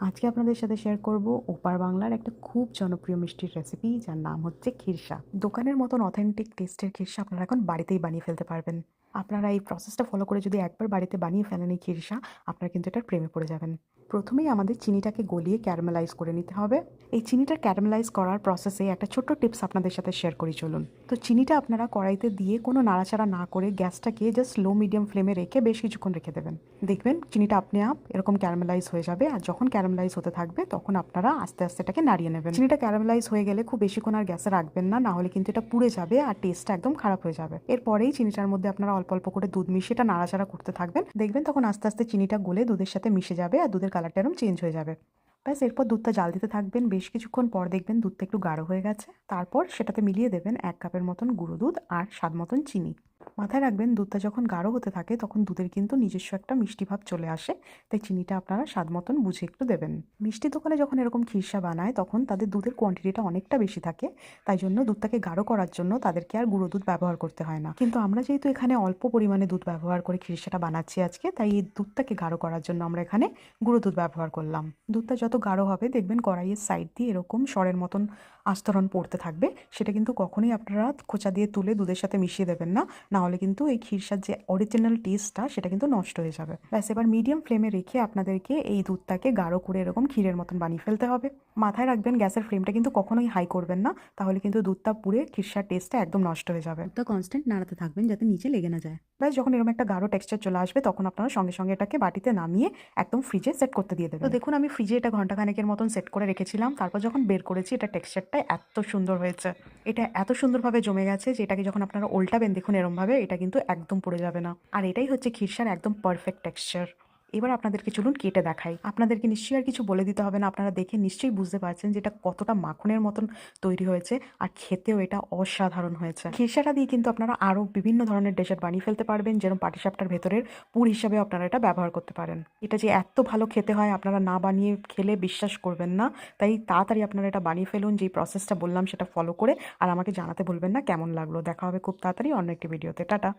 আজকে আপনাদের সাথে শেয়ার করব ওপার বাংলার একটা খুব জনপ্রিয় মিষ্টির রেসিপি যার নাম হচ্ছে খিরসা দোকানের মতন অথেন্টিক টেস্টের খিরসা আপনারা এখন বাড়িতেই বানিয়ে ফেলতে পারবেন। আপনারা এই প্রসেসটা ফলো করে যদি একবার বাড়িতে বানিয়ে ফেলেন এই খিরসা, আপনারা কিন্তু এটার প্রেমে পড়ে যাবেন। প্রথমেই আমাদের চিনিটাকে গলিয়ে ক্যারামেলাইজ করে নিতে হবে। এই চিনিটা ক্যারামেলাইজ করার প্রসেসে একটা ছোট্ট টিপস আপনাদের সাথে শেয়ার করি, চলুন। তো চিনিটা আপনারা কড়াইতে দিয়ে কোনো নাড়াচাড়া না করে গ্যাসটাকে জাস্ট লো মিডিয়াম ফ্লেমে রেখে বেশ কিছুক্ষণ রেখে দেবেন। দেখবেন চিনিটা আপনি আপ, এরকম ক্যারামেলাইজ হয়ে যাবে। আর যখন ক্যারামেলাইজ হতে থাকবে, তখন আপনারা আস্তে আস্তে এটাকে নাড়িয়ে নেবেন। চিনিটা ক্যারামেলাইজ হয়ে গেলে খুব বেশিক্ষণ আর গ্যাসে রাখবেন না না হলে কিন্তু এটা পুড়ে যাবে আর টেস্টটা একদম খারাপ হয়ে যাবে। এরপরেই চিনিটার মধ্যে আপনারা অল্প অল্প করে দুধ মিশিয়ে এটা নাড়াচাড়া করতে থাকবেন। দেখবেন তখন আস্তে আস্তে চিনিটা গলে দুধের সাথে মিশে যাবে আর দুধের কালারটা এরকম চেঞ্জ হয়ে যাবে। ব্যাস, এরপর দুধটা জাল দিতে থাকবেন। বেশ কিছুক্ষণ পর দেখবেন দুধটা একটু গাঢ় হয়ে গেছে। তারপর সেটাতে মিলিয়ে দেবেন এক কাপের মতন গুঁড়ো দুধ আর স্বাদ মতন চিনি। মাথায় রাখবেন, দুধটা যখন গাঢ় হতে থাকে তখন দুধের কিন্তু নিজস্ব একটা মিষ্টি ভাব চলে আসে। তাই চিনিটা আপনারা স্বাদ মতন বুঝে একটু দেবেন। মিষ্টি দোকানে যখন এরকম খিরসা বানায় তখন তাদের দুধের কোয়ান্টিটিটা অনেকটা বেশি থাকে। তাই জন্য দুধটাকে গাঢ় করার জন্য তাদেরকে আর গুঁড়ো দুধ ব্যবহার করতে হয় না। কিন্তু আমরা যেহেতু এখানে অল্প পরিমাণে দুধ ব্যবহার করে খিরসাটা বানাচ্ছি আজকে, তাই এই দুধটাকে গাঢ় করার জন্য আমরা এখানে গুঁড়ো দুধ ব্যবহার করলাম। দুধটা যত গাঢ় হবে, দেখবেন কড়াইয়ের সাইড দিয়ে এরকম সরের মতন আস্তরণ পড়তে থাকবে। সেটা কিন্তু কখনোই আপনারা খোঁচা দিয়ে তুলে দুধের সাথে মিশিয়ে দেবেন না। না হলে কিন্তু এই ক্ষীরসার যে অরিজিনাল টেস্টটা সেটা কিন্তু নষ্ট হয়ে যাবে। ব্যাস, এবার মিডিয়াম ফ্লেমে রেখে আপনাদেরকে এই দুধটাকে গাঢ় করে এরকম ক্ষীরের মতন বানিয়ে ফেলতে হবে। মাথায় রাখবেন, গ্যাসের ফ্লেমটা কিন্তু কখনোই হাই করবেন না, তাহলে কিন্তু দুধটা পুড়ে ক্ষীরসার টেস্টটা একদম নষ্ট হয়ে যাবে। তো কনস্ট্যান্ট নাড়াতে থাকবেন যাতে নিচে লেগে না যায়। ব্যাস, যখন এরকম একটা গাঢ় টেক্সচার চলে আসবে, তখন আপনারা সঙ্গে সঙ্গে এটাকে বাটিতে নামিয়ে একদম ফ্রিজে সেট করতে দিয়ে দেবেন। তো দেখুন, আমি ফ্রিজে এটা ঘন্টাখানেকের মতন সেট করে রেখেছিলাম। তারপর যখন বের করেছি, এটা টেক্সচারটা এত সুন্দর হয়েছে। এটা এত সুন্দরভাবে জমে গেছে যে এটাকে যখন আপনারা উল্টাবেন, দেখুন এরমভাবে, এটা কিন্তু একদম পড়ে যাবে না। আর এটাই হচ্ছে ক্ষীরসার একদম পারফেক্ট টেক্সচার এবার আপনাদেরকে চলুন কেটে দেখাই। আপনাদেরকে নিশ্চয়ই আর কিছু বলে দিতে হবে না। আপনারা দেখে নিশ্চয়ই বুঝতে পারছেন যে এটা কতটা মাখনের মতন তৈরি হয়েছে আর খেতেও এটা অসাধারণ হয়েছে। খিরসাটা দিয়ে কিন্তু আপনারা আরও বিভিন্ন ধরনের ডেজার্ট বানিয়ে ফেলতে পারবেন যেরকম পাটিসাপটার ভেতরের পুর হিসাবে আপনারা এটা ব্যবহার করতে পারেন। এটা যে এত ভালো খেতে হয় আপনারা না বানিয়ে খেলে বিশ্বাস করবেন না। তাই তাড়াতাড়ি আপনারা এটা বানিয়ে ফেলুন, যেই প্রসেসটা বললাম সেটা ফলো করে। আর আমাকে জানাতে বলবেন না, কেমন লাগল? দেখা হবে খুব তাড়াতাড়ি অন্য একটি ভিডিওতে টাটা!